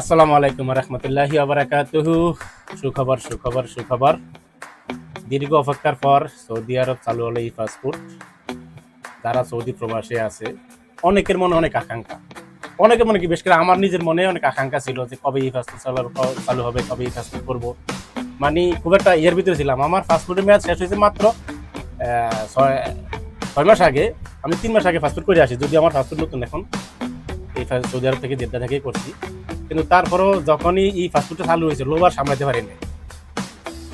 আসসালামু আলাইকুম রহমতুল্লাহি আবরাকাতুহু সুখবর সুখবর সুখবর। দীর্ঘ অপেক্ষার পর সৌদি আরব চালু হলো এই পাসপোর্ট। যারা সৌদি প্রবাসে আছে, অনেকের মনে অনেক আকাঙ্ক্ষা। অনেকের মনে কি বেশ করে আমার নিজের মনে অনেক আকাঙ্ক্ষা ছিল যে কবে এই পাসপোর্ট চালু চালু হবে, কবে এই পাসপোর্ট করব। মানে খুব একটা ইয়ের ভিতরে ছিলাম। আমার পাসপোর্টের মেয়াদ শেষ হয়েছে মাত্র ছয় ছয় মাস আগে। আমি তিন মাস আগে পাসপোর্ট করে আসি যদি আমার পাসপোর্ট নতুন এখন। এই সৌদি আরব থেকে জেদ্দা থেকেই করছি। কিন্তু তারপরেও যখনই এই ফাস্টফুডটা চালু হয়েছে লোবার সামলাতে পারিনি।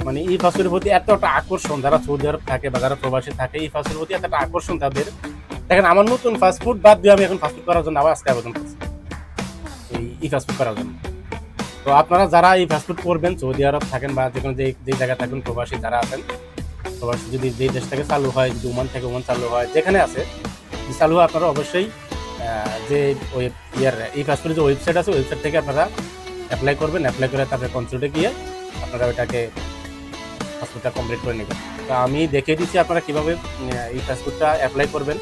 মানে এই ফাস্টফুডের প্রতি এতটা আকর্ষণ, যারা সৌদি আরব থাকে বা যারা প্রবাসী থাকে, এই ফাস্টফুডের প্রতি এতটা আকর্ষণ তাদের। দেখেন, আমার নতুন ফাস্টফুড বাদ দিয়ে আমি এখন ফাস্টফুড করার জন্য আবার আজকে আবেদন করছি। এই ই ফাস্টফুড করার জন্য। তো আপনারা যারা এই ফাস্টফুড করবেন, সৌদি আরব থাকেন বা যে কোনো যে যে জায়গায় থাকেন, প্রবাসী যারা আছেন, প্রবাসী যদি যেই দেশ থেকে চালু হয়, যদি ওমান থেকে ওমান চালু হয়, যেখানে আছে চালু হয় আপনারা অবশ্যই যে ওই ইয়ার, এই পাসপোর্টের যে ওয়েবসাইট আছে ওয়েবসাইট থেকে আপনারা অ্যাপ্লাই করবেন অ্যাপ্লাই করে তারপরে কনসুলেটে গিয়ে আপনারা ওইটাকে পাসপোর্টটা কমপ্লিট করে নেবেন। তো আমি দেখিয়ে দিচ্ছি আপনারা কীভাবে এই পাসপোর্টটা অ্যাপ্লাই করবেন।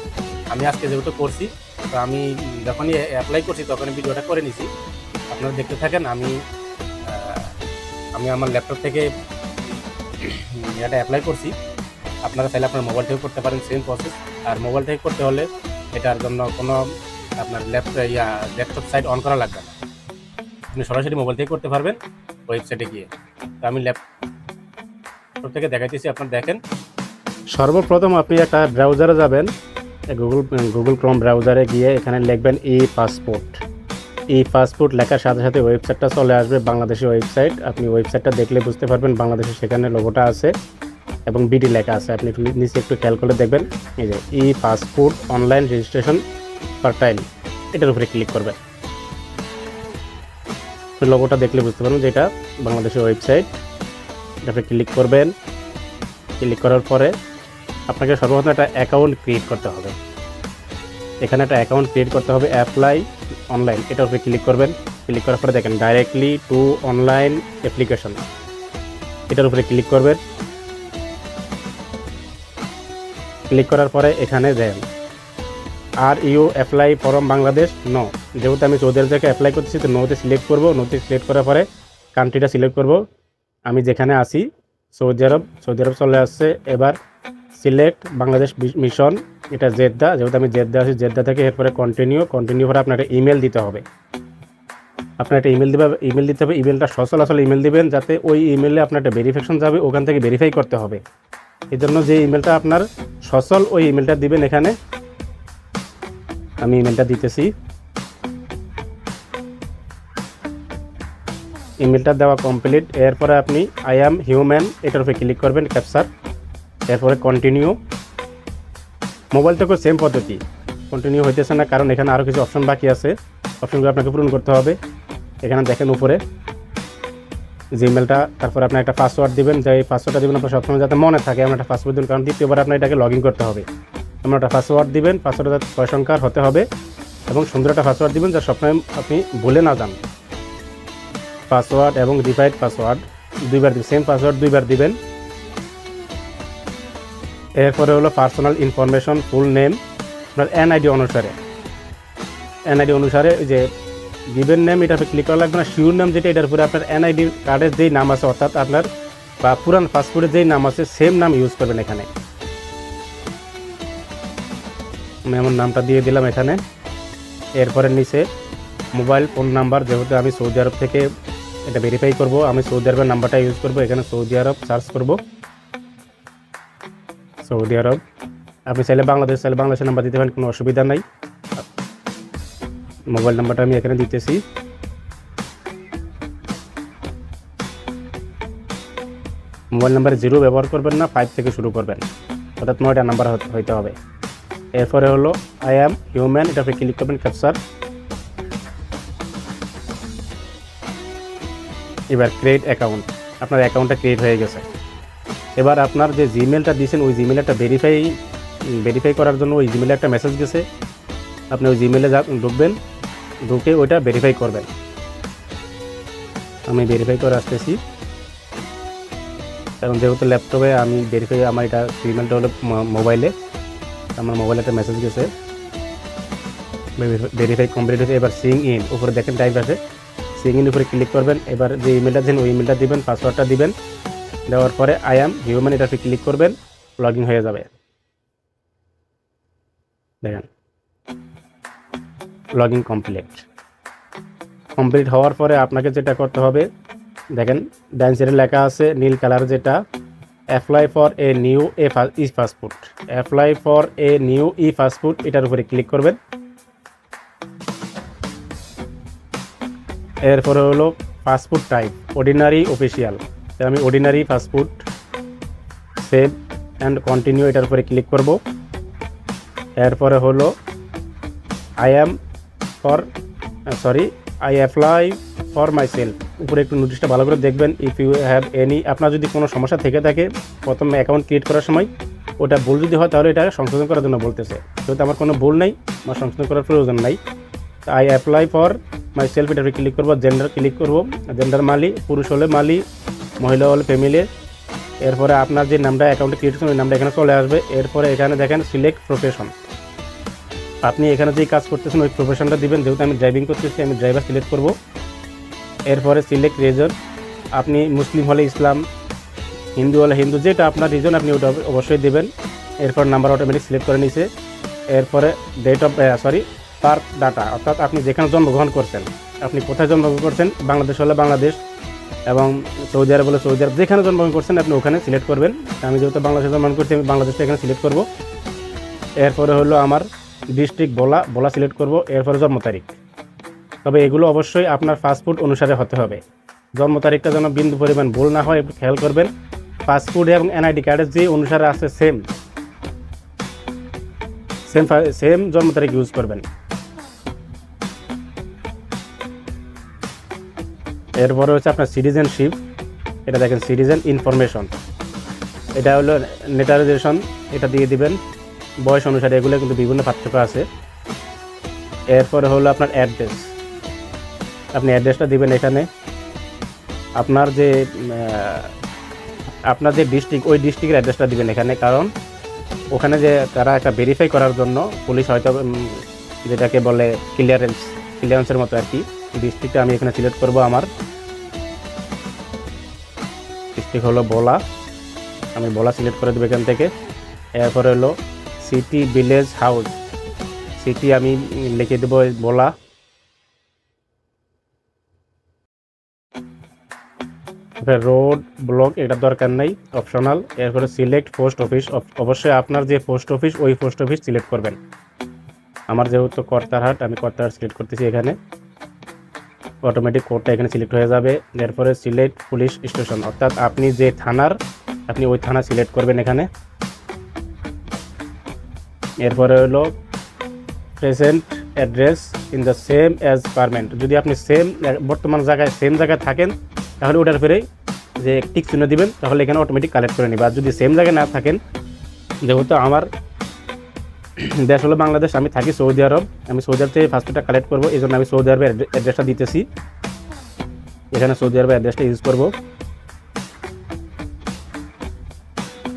আমি আজকে যেহেতু করছি, তো আমি যখনই অ্যাপ্লাই করছি তখনই ভিডিওটা করে নিছি। আপনারা দেখতে থাকেন, আমি আমি আমার ল্যাপটপ থেকে এটা অ্যাপ্লাই করছি। আপনারা চাইলে আপনার মোবাইল থেকে করতে পারেন সেম প্রসেস আর মোবাইল থেকে করতে হলে এটার জন্য কোনো আপনার ল্যাপটপ ইয়া ল্যাপটপ সাইট অন করা লাগবে না। আপনি সরাসরি মোবাইল থেকে করতে পারবেন ওয়েবসাইটে গিয়ে। তো আমি ল্যাপটপ থেকে দেখাইতেছি, আপনার দেখেন। সর্বপ্রথম আপনি একটা ব্রাউজারে যাবেন গুগল গুগল ক্রোম ব্রাউজারে গিয়ে এখানে লিখবেন ই পাসপোর্ট ই পাসপোর্ট লেখার সাথে সাথে ওয়েবসাইটটা চলে আসবে বাংলাদেশের ওয়েবসাইট আপনি ওয়েবসাইটটা দেখলে বুঝতে পারবেন বাংলাদেশে সেখানে লোগোটা আছে এবং বিডি লেখা আছে। আপনি নিচে একটু খেয়াল করে দেখবেন। এই যে e passport online registration portal এটার উপরে ক্লিক করবেন লোগোটা দেখলে বুঝতে পারবেন যে এটা বাংলাদেশের ওয়েবসাইট এটাতে ক্লিক করবেন। ক্লিক করার পরে আপনাকে সর্বপ্রথম একটা অ্যাকাউন্ট ক্রিয়েট করতে হবে। এখানে একটা অ্যাকাউন্ট ক্রিয়েট করতে হবে অ্যাপ্লাই অনলাইন এটার উপরে ক্লিক করবেন। ক্লিক করার পরে দেখেন ডাইরেক্টলি টু অনলাইন অ্যাপ্লিকেশন এটার উপরে ক্লিক করবেন। ক্লিক করার পরে এখানে দেন are you apply from Bangladesh no যেহেতু আমি আরব থেকে অ্যাপ্লাই করতেছি, তো নোতে সিলেক্ট করব। নোতে সিলেক্ট করার পরে কান্ট্রিটা সিলেক্ট করব। আমি যেখানে আসি সৌদি আরব সৌদি আরব চলে আসছে। এবার সিলেক্ট বাংলাদেশ মিশন এটা জেদ্দা। যেহেতু আমি জেদ্দা আছি, জেদ্দা থেকে এরপরে কন্টিনিউ কন্টিনিউ করে আপনার ইমেল দিতে হবে। আপনার একটা ইমেল দেবে ইমেল দিতে হবে। ইমেলটা সচল আসলে ইমেল দিবেন, যাতে ওই ইমেলে আপনার একটা ভেরিফিকেশন যাবে, ওখান থেকে ভেরিফাই করতে হবে। এই জন্য যে ইমেলটা আপনার সচল, ওই ইমেলটা দিবেন এখানে। আমি ইমেলটা দিতেছি। ইমেলটা দেওয়া কমপ্লিট এরপরে আপনি আই অ্যাম হিউম্যান এটার উপরে ক্লিক করবেন ক্যাপসার এরপরে কন্টিনিউ মোবাইল থেকেও সেম পদ্ধতি। কন্টিনিউ হইতেছে না, কারণ এখানে আরও কিছু অপশন বাকি আছে। অপশনগুলো আপনাকে পূরণ করতে হবে। এখানে দেখেন উপরে। জিমেলটা তারপরে আপনি একটা পাসওয়ার্ড দেবেন। যে এই পাসওয়ার্ডটা দিবেন, আপনার সবসময় যাতে মনে থাকে, এমন একটা পাসওয়ার্ড দিন কারণ দ্বিতীয়বার আপনার এটাকে লগ ইন করতে হবে। এমন একটা পাসওয়ার্ড দিবেন পাসওয়ার্ড যাতে ছয় সংখ্যার হতে হবে এবং সুন্দর একটা পাসওয়ার্ড দিবেন যা সবসময় আপনি ভুলে না যান। পাসওয়ার্ড এবং রিপাইড পাসওয়ার্ড দুইবার সেম পাসওয়ার্ড দুইবার দিবেন। এরপরে হলো পার্সোনাল ইনফরমেশন ফুল নেম আপনার এনআইডি অনুসারে। এনআইডি অনুসারে যে গিভেন নেম এটা আপনি ক্লিক করা লাগবে না শিওর নাম যেটা, এটার উপরে আপনার এনআইডি কার্ডের যেই নাম আছে, অর্থাৎ আপনার বা পুরান পাসপোর্টের যেই নাম আছে সেম নাম ইউজ করবেন এখানে। আমি আমার নামটা দিয়ে দিলাম এখানে। এরপরে নিচে মোবাইল ফোন নাম্বার, যেহেতু আমি সৌদি আরব থেকে এটা ভেরিফাই করব, আমি সৌদি আরবের নাম্বারটা ইউজ করব, এখানে সৌদি আরব সার্চ করব। Saudi Arab. আপনি চাইলে বাংলাদেশ, চাইলে বাংলাদেশের নাম্বার দিতে পারেন, কোনো অসুবিধা নাই। মোবাইল নাম্বারটা আমি এখানে দিতেছি। মোবাইল নাম্বার জিরো ব্যবহার করবেন না ফাইভ থেকে শুরু করবেন। অর্থাৎ নয়টা নাম্বার হইতে হবে। এরপরে হলো আই অ্যাম হিউম্যান এটা আপনি ক্লিক করবেন ক্যাপচার এবার ক্রিয়েট অ্যাকাউন্ট আপনার অ্যাকাউন্টটা ক্রিয়েট হয়ে গেছে। এবার আপনার যে জিমেলটা দিয়েছেন, ওই জিমেলে একটা ভেরিফাই ভেরিফাই করার জন্য ওই জিমেলে একটা মেসেজ গেছে। আপনি ওই জিমেলে যা, ঢুকবেন, ঢুকে ওইটা ভেরিফাই করবেন। আমি ভেরিফাই করে আসতেছি। কারণ যেহেতু ল্যাপটপে আমি ভেরিফাই আমার এটা ইমেলটা হলো মোবাইলে আমার মোবাইলে একটা মেসেজ গেছে। ভেরিফাই কমপ্লিট হয়েছে, এবার সিং ইন উপরে দেখেন টাইপ আছে। সিং ইন উপরে ক্লিক করবেন, এবার যে ইমেলটা দেন ওই ইমেলটা দিবেন পাসওয়ার্ডটা দিবেন। দেওয়ার পরে আই অ্যাম হিউম্যান এটাতে ক্লিক করবেন লগ হয়ে যাবে। দেখেন। লগ কমপ্লিট কমপ্লিট হওয়ার পরে আপনাকে যেটা করতে হবে, দেখেন সাইডে লেখা আছে, নীল কালার যেটা apply for a new a e passport apply for a new e passport এটার উপরে ক্লিক করবেন। এরপরে হলো পাসপোর্ট টাইপ অর্ডিনারি অফিসিয়াল আমি ordinary passport save and continue এটার উপরে ক্লিক করব। এরপরে হলো I am for sorry I apply for myself উপরে একটু নোটিশটা ভালো করে দেখবেন। ইফ ইউ হ্যাভ এনি আপনার যদি কোনো সমস্যা থেকে থাকে, প্রথমে অ্যাকাউন্ট ক্রিয়েট করার সময়, ওটা ভুল যদি হয়, তাহলে এটা সংশোধন করার জন্য বলতেছে। যেহেতু আমার কোনো ভুল নেই আমার সংশোধন করার প্রয়োজন নাই। I apply for myself এটা ক্লিক করব জেন্ডার ক্লিক করব। জেন্ডার মালি, পুরুষ হলে মালি, মহিলা হলে ফ্যামিলি এরপরে আপনার যে নামটা অ্যাকাউন্টে ক্রিয়েট করছেন ওই নামটা এখানে চলে আসবে। এরপরে এখানে দেখেন সিলেক্ট প্রফেশন আপনি এখানে যেই কাজ করতেছেন, ওই প্রফেশনটা দিবেন। যেহেতু আমি ড্রাইভিং করতেছি, আমি ড্রাইভার সিলেক্ট করব। এরপরে সিলেক্ট রিজন আপনি মুসলিম হলে ইসলাম, হিন্দু হলে হিন্দু, যেটা আপনার রিজন আপনি ওটা অবশ্যই দেবেন। এরপর নাম্বার অটোমেটিক সিলেক্ট করে নিছে। এরপরে date of sorry birth data অর্থাৎ আপনি যেখানে জন্মগ্রহণ করছেন, আপনি কোথায় জন্মগ্রহণ করছেন, বাংলাদেশ হলে বাংলাদেশ এবং সৌদি আরব হলে সৌদি আরব, যেখানে জন্মগ্রহণ করছেন, আপনি ওখানে সিলেক্ট করবেন। আমি যেহেতু বাংলাদেশে জন্মগ্রহণ করছি, আমি বাংলাদেশে এখানে সিলেক্ট করব। এরপরে হলো আমার ডিস্ট্রিক্ট বলা বলা সিলেক্ট করব। এরপরে জন্ম তারিখ। তবে এগুলো অবশ্যই আপনার পাসপোর্ট অনুসারে হতে হবে। জন্ম তারিখটা যেন বিন্দু পরিমাণ ভুল না হয়, একটু খেয়াল করবেন। পাসপোর্ট এবং এনআইডি কার্ডের যে অনুসারে আছে সেম সেম সেম জন্ম তারিখ ইউজ করবেন। এরপরে হচ্ছে আপনার সিটিজেনশিপ এটা দেখেন সিটিজেন ইনফরমেশন এটা হলো নেটারাইজেশন এটা দিয়ে দিবেন। বয়স অনুসারে এগুলো কিন্তু বিভিন্ন পার্থক্য আছে। এরপরে হলো আপনার অ্যাড্রেস আপনি অ্যাড্রেসটা দিবেন এখানে। আপনার যে আপনার যে ডিস্ট্রিক্ট ওই ডিস্ট্রিক্টের অ্যাড্রেসটা দিবেন এখানে, কারণ ওখানে যে তারা একটা ভেরিফাই করার জন্য পুলিশ হয়তো যেটাকে বলে ক্লিয়ারেন্স ক্লিয়ারেন্সের মতো আর কি। ডিস্ট্রিক্টটা আমি এখানে সিলেক্ট করব আমার। ডিস্ট্রিক্ট হলো বোলা। আমি বোলা সিলেক্ট করে দেবো এখান থেকে। এরপরে হলো সিটি ভিলেজ হাউস সিটি আমি লিখে দেবো বোলা। রোড, ব্লক এটা দরকার নেই অপশনাল এরপরে সিলেক্ট পোস্ট অফিস অবশ্যই আপনার যে পোস্ট অফিস ওই পোস্ট অফিস সিলেক্ট করবেন। আমার যেহেতু কর্তারহাট, আমি কর্তারহাট সিলেক্ট করতেছি এখানে। অটোমেটিক কোডটা এখানে সিলেক্ট হয়ে যাবে। এরপরে সিলেক্ট পুলিশ স্টেশন অর্থাৎ আপনি যে থানার, আপনি ওই থানা সিলেক্ট করবেন এখানে। এরপরে হলো present address in the same as permanent যদি আপনি সেম বর্তমান জায়গায় সেম জায়গায় থাকেন তাহলে ওটার ফেরে যে টিক চিহ্ন দিবেন, তাহলে এখানে অটোমেটিক কালেক্ট করে নেবে আর যদি সেম জায়গায় না থাকেন, যেহেতু আমার দেশ হলো বাংলাদেশ, আমি থাকি সৌদি আরব, আমি সৌদি আরব থেকে ফার্স্টটা কালেক্ট করব, এই জন্য আমি সৌদি আরবের অ্যাড্রেসটা দিতেছি। এখানে সৌদি আরবের অ্যাড্রেসটা ইউজ করব।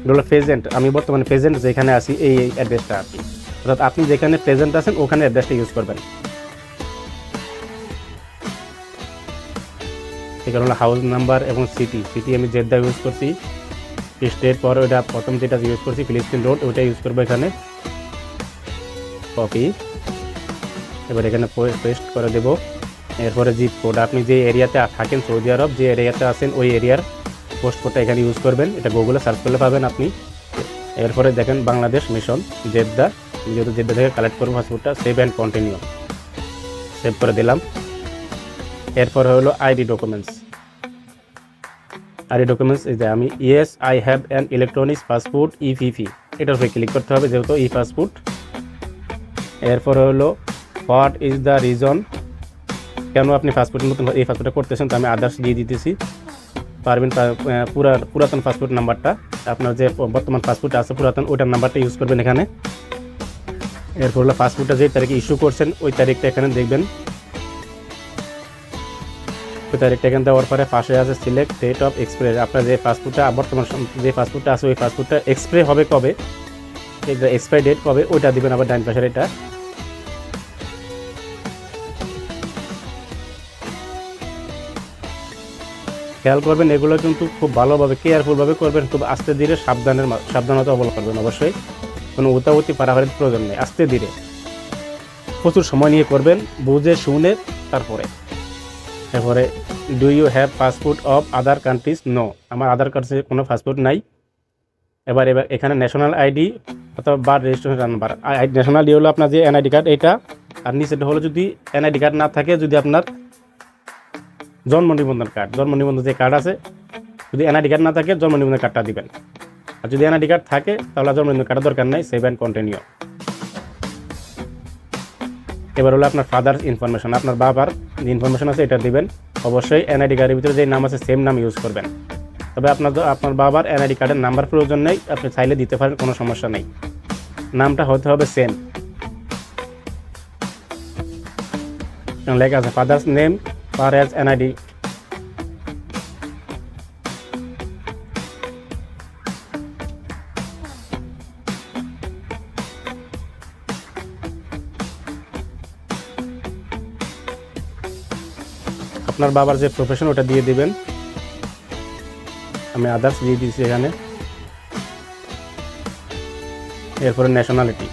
হলো প্রেজেন্ট আমি বর্তমানে প্রেজেন্ট যেখানে আছি, এই অ্যাড্রেসটা আর কি। অর্থাৎ আপনি যেখানে প্রেজেন্ট আছেন, ওখানে অ্যাড্রেসটা ইউজ করবেন। এখানে হলো হাউস নাম্বার এবং সিটি সিটি আমি জেদ্দা ইউজ করছি। স্টেট পর ওইটা প্রথম যেটা ইউজ করছি ফিলিস্তিন রোড ওইটা ইউজ করব এখানে। কপি এবার এখানে পেস্ট করে দেব। এরপরে জিপ কোড আপনি যে এরিয়াতে থাকেন সৌদি আরব যে এরিয়াতে আছেন, ওই এরিয়ার পোস্ট কোডটা এখানে ইউজ করবেন। এটা গুগলে সার্চ করলে পাবেন আপনি। এরপরে দেখেন বাংলাদেশ মিশন জেদ্দা। যেহেতু জেদ্দা থেকে কালেক্ট করব পাসপোর্টটা সেভ অ্যান্ড কন্টিনিউ সেভ করে দিলাম। এরপর হলো আইডি ডকুমেন্টস আইডি ডকুমেন্টস এই যে আমি yes I have an electronics passport EPP এটার উপরে ক্লিক করতে হবে যেহেতু ই পাসপোর্ট এরপরে হলো হোয়াট ইজ দ্য রিজন কেন আপনি পাসপোর্টের মতন এই পাসপোর্টটা করতেছেন তো আমি আদার্স দিয়ে দিতেছি। পারবেন পুরা, পুরাতন পাসপোর্ট নাম্বারটা আপনার যে বর্তমান পাসপোর্ট আছে পুরাতন, ওইটার নাম্বারটা ইউজ করবেন এখানে। এরপর হলো পাসপোর্টটা যে তারিখে ইস্যু করছেন, ওই তারিখটা এখানে দেখবেন। তারিখটা এখানে দেওয়ার পরে পাশে আছে সিলেক্ট ডেট অফ এক্সপ্রে আপনার যে পাসপোর্টটা বর্তমান যে পাসপোর্টটা আছে, ওই পাসপোর্টটা এক্সপ্রে হবে কবে? এক্সপায়ার ডেট কবে, ওইটা দিবেন আবার ডাইন পাশের এটা। খেয়াল করবেন, এগুলো কিন্তু খুব ভালোভাবে কেয়ারফুলভাবে করবেন, খুব আস্তে ধীরে সাবধানের সাবধানতা অবলম্বন করবেন অবশ্যই। কোনো উতাউতি, পারাপারের প্রয়োজন নেই, আস্তে ধীরে। প্রচুর সময় নিয়ে করবেন, বুঝে, শুনে, তারপরে। তারপরে do you have passport of other countries no আমার আধার কার্ডে কোনো পাসপোর্ট নাই। এবার এবার এখানে ন্যাশনাল আইডি অথবা birth registration number national ID হলো আপনার যে এনআইডি কার্ড এটা। আর নিচেটা হলো যদি এনআইডি কার্ড না থাকে, যদি আপনার জন্ম নিবন্ধন কার্ড জন্ম নিবন্ধন যে কার্ড আছে, যদি এনআইডি কার্ড না থাকে, জন্ম নিবন্ধন কার্ডটা দিবেন। আর যদি এনআইডি কার্ড থাকে, তাহলে জন্ম নিবন্ধন কার্ডের দরকার নাই সেভ অ্যান্ড কন্টিনিউ এবার হলো আপনার ফাদার্স ইনফরমেশন আপনার বাবার যে ইনফরমেশন আছে এটা দিবেন। অবশ্যই এনআইডি কার্ডের ভিতরে যে নাম আছে সেম নাম ইউজ করবেন। তবে আপনার আপনার বাবার এনআইডি কার্ডের নাম্বার প্রয়োজন নেই, আপনি চাইলে দিতে পারেন, কোনো সমস্যা নেই। নামটা হতে হবে সেম লেখা আছে father's name per as NID আপনার বাবার যে প্রফেশন ওটা দিয়ে দিবেন। আমি আদার্স দিয়ে দিয়েছি এখানে। এরপরে ন্যাশনালিটি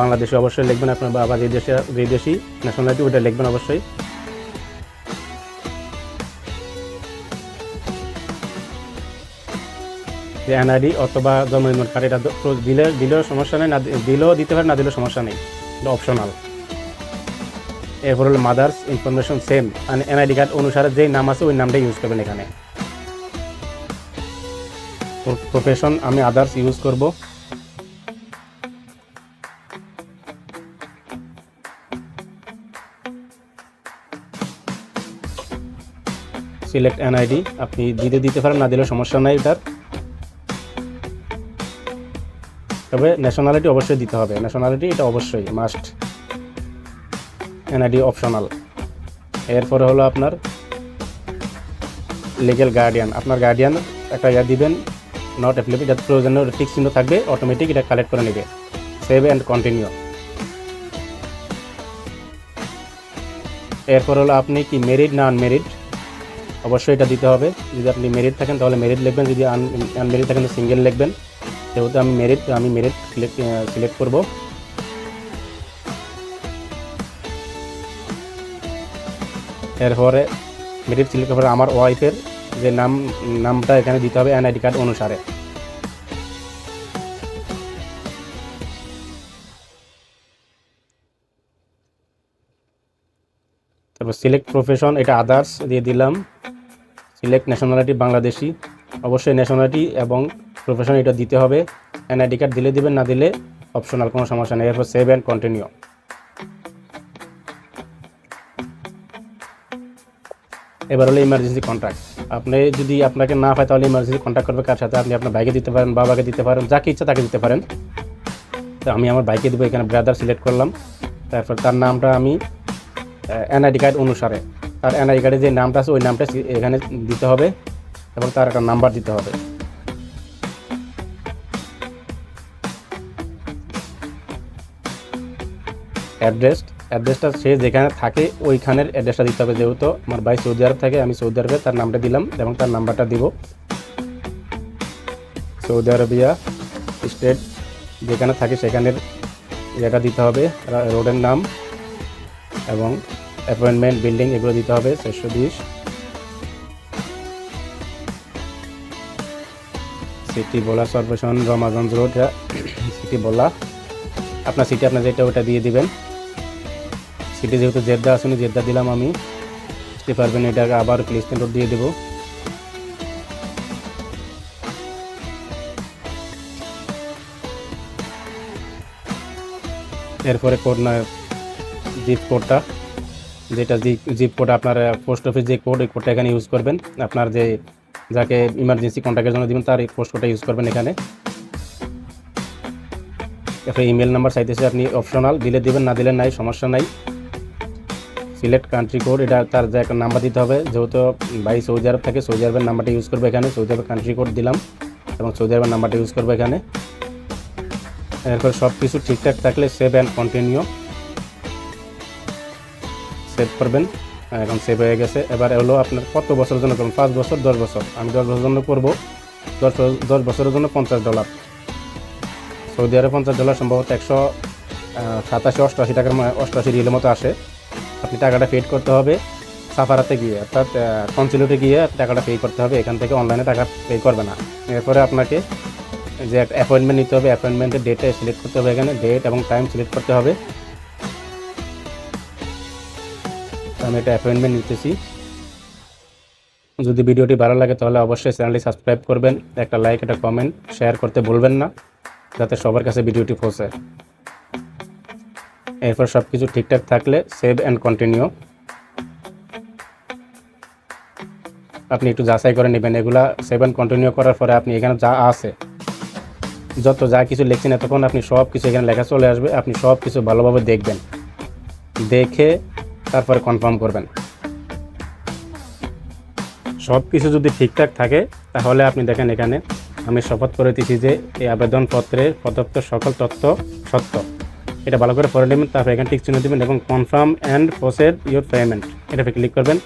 বাংলাদেশে অবশ্যই লিখবেন আপনার বাবা যে দেশে, যে দেশি ন্যাশনালিটি ওটা লিখবেন অবশ্যই। যে এনআইডি অথবা জন্ম নিবন্ধন কার্ড এটা দিলে, দিলেও সমস্যা নেই, না দিলেও দিতে পারে না দিলেও সমস্যা নেই। এটা অপশনাল এরপর হলো মাদার্স ইনফরমেশন সেম মানে এনআইডি কার্ড অনুসারে যেই নাম আছে ওই নামটাই ইউজ করবেন এখানে। প্রফেশন আমি আদার্স ইউজ করব। সিলেক্ট এনআইডি, আপনি দিতে দিতে পারেন, না দিলে সমস্যা নাই এটার। তবে ন্যাশনালিটি অবশ্যই দিতে হবে। ন্যাশনালিটি এটা অবশ্যই মাস্ট এনআইডি অপশনাল এরপরে হলো আপনার লিগেল গার্ডিয়ান আপনার গার্ডিয়ান একটা ইয়া দিবেন নট অ্যাপ্লিকেবল যাতে প্রয়োজনীয় ঠিক চিহ্ন থাকবে অটোমেটিক এটা কালেক্ট করে নেবে। সেভ অ্যান্ড কন্টিনিউ এরপর হলো আপনি কি মেরিড না আনমেরিড অবশ্যই এটা দিতে হবে। যদি আপনি মেরিড থাকেন, তাহলে মেরিড লিখবেন। যদি আনমেরিড থাকেন, তো সিঙ্গেল লিখবেন। যেহেতু আমি মেরিড আমি সিলেক্ট সিলেক্ট করব। এরপরে মেরিট সিলেক্ট করার পরে আমার ওয়াইফের যে নাম, নামটা এখানে দিতে হবে এনআইডি কার্ড অনুসারে। তারপর সিলেক্ট প্রফেশন এটা আদার্স দিয়ে দিলাম। Select nationality Bangladeshi. অবশ্যই ন্যাশনালিটি এবং প্রফেশন এটা দিতে হবে। এনআইডি কার্ড দিলে দিবেন, না দিলে অপশনাল কোনো সমস্যা নেই। এরপর সেভ অ্যান্ড কন্টিনিউ এবার হলো ইমার্জেন্সি কন্ট্রাক্ট আপনি যদি আপনাকে না পায় তাহলে ইমার্জেন্সি কন্ট্রাক্ট করবে কার সাথে? আপনি আপনার বাইকে দিতে পারেন, বাবাকে দিতে পারেন, যাকে ইচ্ছা তাকে দিতে পারেন। তো আমি আমার বাইকে দেবো, এখানে ব্রাদার সিলেক্ট করলাম। তারপর তার নামটা আমি এনআইডি কার্ড অনুসারে। তার এনআইডি কার্ডে যে নামটা আছে, ওই নামটা এখানে দিতে হবে এবং তার একটা নাম্বার দিতে হবে। অ্যাড্রেস অ্যাড্রেসটা সে যেখানে থাকে, ওইখানের অ্যাড্রেসটা দিতে হবে। যেহেতু আমার ভাই সৌদি আরব থাকে, আমি সৌদি আরবে তার নামটা দিলাম এবং তার নাম্বারটা দিব। সৌদি আরবিয়া স্টেট যেখানে থাকে সেখানের যেটা দিতে হবে রোডের নাম এবং অ্যাপয়েন্টমেন্ট বিল্ডিং এগুলো দিতে হবে, চারশো বিশ। সিটি বোলা সর্বেশন রমাগঞ্জ রোড সিটি বোলা। আপনার সিটি আপনার যেটা ওটা দিয়ে দিবেন। সিটি যেহেতু জেদ্দা আসুনি, জেদ্দা দিলাম আমি। বুঝতে পারবেন, এটাকে আবার প্লেসমেন্ট দিয়ে দেবো। এরপরে কোড জিপ কোডটা যেটা জিপ কোড আপনার পোস্ট অফিস যে কোড ওই কোডটা এখানে ইউজ করবেন। আপনার যে, যাকে ইমার্জেন্সি কন্ট্যাক্টের জন্য দিবেন, তার এই পোস্ট কোডটা ইউজ করবেন এখানে। একটা ইমেল নাম্বার চাইতেছে আপনি অপশনাল দিলে দিবেন, না দিলে নাই, সমস্যা নাই। সিলেক্ট কান্ট্রি কোড এটা তার যে একটা নাম্বার দিতে হবে। যেহেতু ভাই সৌদি আরব থাকে সৌদি আরবের নাম্বারটা ইউজ করবে এখানে। সৌদি আরবের কান্ট্রি কোড দিলাম এবং সৌদি আরবের নাম্বারটা ইউজ করবে এখানে। এরপর সব কিছু ঠিকঠাক থাকলে সেভ অ্যান্ড কন্টিনিউ সেভ করবেন। এখন সেভ হয়ে গেছে। এবার হলো আপনার কত বছরের জন্য করুন পাঁচ বছর, দশ বছর। আমি দশ বছরের জন্য করব। দশ দশ বছরের জন্য পঞ্চাশ ডলার সৌদি আরবে পঞ্চাশ ডলার সম্ভবত একশো সাতাশি অষ্টআশি টাকার অষ্টআশি রিলের মতো আসে। আপনি টাকাটা পেড করতে হবে সাফারাতে গিয়ে, অর্থাৎ কনসুলেটে গিয়ে টাকাটা পে করতে হবে। এখান থেকে অনলাইনে টাকা পে করবে না। এরপরে আপনাকে যে একটা অ্যাপয়েন্টমেন্ট নিতে হবে অ্যাপয়েন্টমেন্টের ডেটে সিলেক্ট করতে হবে এখানে। ডেট এবং টাইম সিলেক্ট করতে হবে। আমি একটা অ্যাপয়েন্টমেন্ট নিতেছি। যদি ভিডিওটি ভালো লাগে তাহলে অবশ্যই চ্যানেলটি সাবস্ক্রাইব করবেন, একটা লাইক একটা কমেন্ট শেয়ার করতে ভুলবেন না, যাতে সবার কাছে ভিডিওটি পৌঁছায় এরপর সব কিছু ঠিকঠাক থাকলে সেভ অ্যান্ড কন্টিনিউ আপনি একটু যাচাই করে নেবেন, এগুলা সেভ অ্যান্ড কন্টিনিউ করার পরে আপনি এখানে যা আছে, যত যা কিছু লিখছেন এতক্ষণ আপনি সব কিছু এখানে লেখা চলে আসবে, আপনি সব কিছু ভালোভাবে দেখবেন। দেখে তারপরে কনফার্ম করবেন। সব কিছু যদি ঠিকঠাক থাকে, তাহলে আপনি দেখেন এখানে আমি শপথ করে দিচ্ছি যে এই আবেদনপত্রের প্রদত্ত সকল তথ্য সত্য। এটা ভালো করে পড়ে নেবেন, তারপর এখানে টিক চিহ্ন দেবেন এবং confirm and process your payment এটাতে ক্লিক করবেন।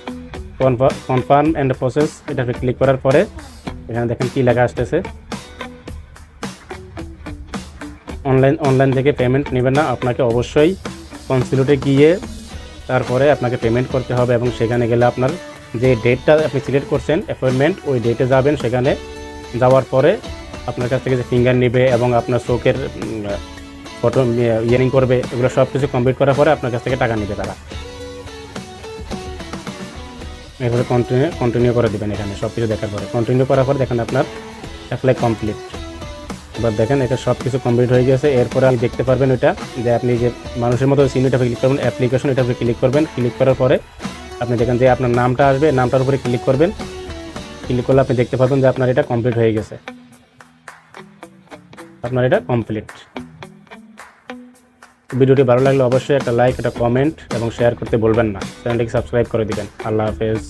কনফার্ম অ্যান্ড প্রসেস এটাতে ক্লিক করার পরে এখানে দেখেন কী লেখা আসতেছে। অনলাইন অনলাইন থেকে পেমেন্ট নেবেন না, আপনাকে অবশ্যই কনসুলেটে গিয়ে তারপরে আপনাকে পেমেন্ট করতে হবে এবং সেখানে গেলে আপনার যে ডেটটা আপনি সিলেক্ট করছেন অ্যাপয়েন্টমেন্ট ওই ডেটে যাবেন। সেখানে যাওয়ার পরে আপনার কাছ থেকে যে ফিঙ্গার নেবে এবং আপনার চোখের ফটো ইয়ারিং করবে, এগুলো সব কিছু কমপ্লিট করার পরে আপনার কাছ থেকে টাকা নেবে তারা। এরপরে কন্টিনিউ কন্টিনিউ করে দেবেন এখানে, সব কিছু দেখার পরে। কন্টিনিউ করার পরে দেখেন আপনার অ্যাপ্লাই কমপ্লিট এবার দেখেন এটা সব কিছু কমপ্লিট হয়ে গেছে, এরপরে আপনি দেখতে পারবেন ওইটা, যে আপনি যে মানুষের মতো সিম এটাতে ক্লিক করবেন অ্যাপ্লিকেশন এটাতে ক্লিক করবেন ক্লিক করার পরে আপনি দেখেন যে আপনার নামটা আসবে, নামটার উপরে ক্লিক করবেন। ক্লিক করলে আপনি দেখতে পাবেন যে আপনার এটা কমপ্লিট হয়ে গেছে। আপনার এটা কমপ্লিট ভিডিওটি ভালো লাগলে অবশ্যই একটা লাইক, একটা কমেন্ট এবং শেয়ার করতে বলবেন না। চ্যানেলটিকে সাবস্ক্রাইব করে দিবেন। আল্লাহ হাফেজ।